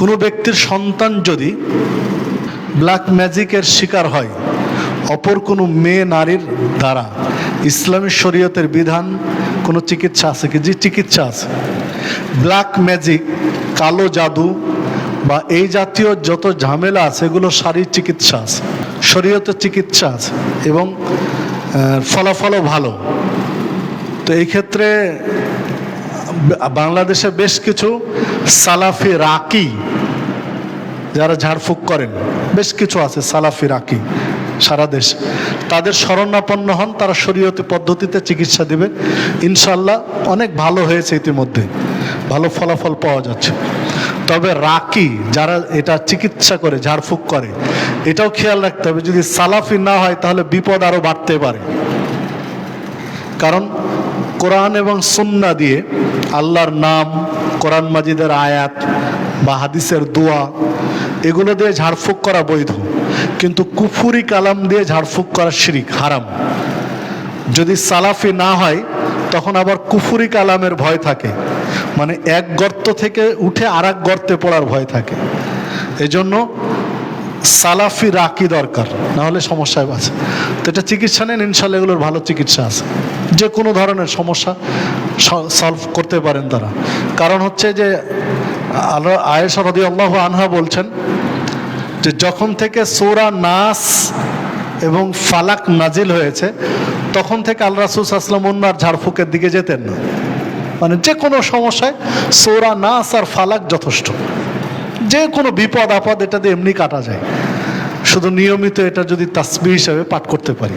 কোনো ব্যক্তির সন্তান যদি ব্ল্যাক ম্যাজিকের শিকার হয়, অপর কোনো মেয়ে নারীর দ্বারা, ইসলামী শরীয়তের বিধান, কোনো চিকিৎসা আছে কি? যে চিকিৎসা আছে। ব্ল্যাক ম্যাজিক কালো জাদু বা এই জাতীয় যত ঝামেলা আছে, এগুলো শারীর চিকিৎসা আছে, শরীয়তের চিকিৎসা আছে এবং ফলাফলও ভালো। তো এই ক্ষেত্রে বাংলাদেশে বেশ কিছু সালাফি রাকি যারা ঝাড়ফুঁক করেন, বেশ কিছু আছে সালাফি রাকি সারা দেশ। তাদের শরণাপন্ন হন, তারা শরীয়তি পদ্ধতিতে চিকিৎসা দিবে ইনশাল্লাহ অনেক ভালো হয়েছে ইতিমধ্যে, ভালো ফলাফল পাওয়া যাচ্ছে। তবে রাকি যারা এটা চিকিৎসা করে, ঝাড়ফুঁক করে, এটাও খেয়াল রাখতে হবে, যদি সালাফি না হয় তাহলে বিপদ আরও বাড়তে পারে। কারণ কোরআন এবং সুন্না দিয়ে আল্লাহর নাম, কোরআন মাজিদের আয়াত বা হাদিসের দোয়া, এগুলো দিয়ে ঝাড়ফুঁক করা বৈধ। কিন্তু কুফুরি কালাম দিয়ে ঝাড়ফুঁক করা শিরিক, হারাম। যদি সালাফি না হয়, তখন আবার কুফুরি কালামের ভয় থাকে। মানে এক গর্ত থেকে উঠে আর গর্তে পড়ার ভয় থাকে। এজন্য সালাফি রাকি দরকার না হলে সমস্যায় আছে। তো এটা চিকিৎসা নেন, ইনশাল্লাহ এগুলোর ভালো চিকিৎসা আছে। যে কোনো ধরনের সমস্যা সলভ করতে পারেন তারা। কারণ হচ্ছে যে, আল্লাহ, আয়েশা রদি আল্লাহ আনহা বলছেন যে, যখন থেকে সোরা নাস এবং ফালাক নাজিল হয়েছে, তখন থেকে আল্লাহ রাসুল আসলাম অন্যার ঝাড়ফুকের দিকে যেতেন না। মানে যে কোনো সমস্যায় সোরা নাস আর ফালাক যথেষ্ট। যে কোনো বিপদ, আপদ, এটা দিয়ে এমনি কাটা যায়। শুধু নিয়মিত এটা যদি তাসবি হিসাবে পাঠ করতে পারি।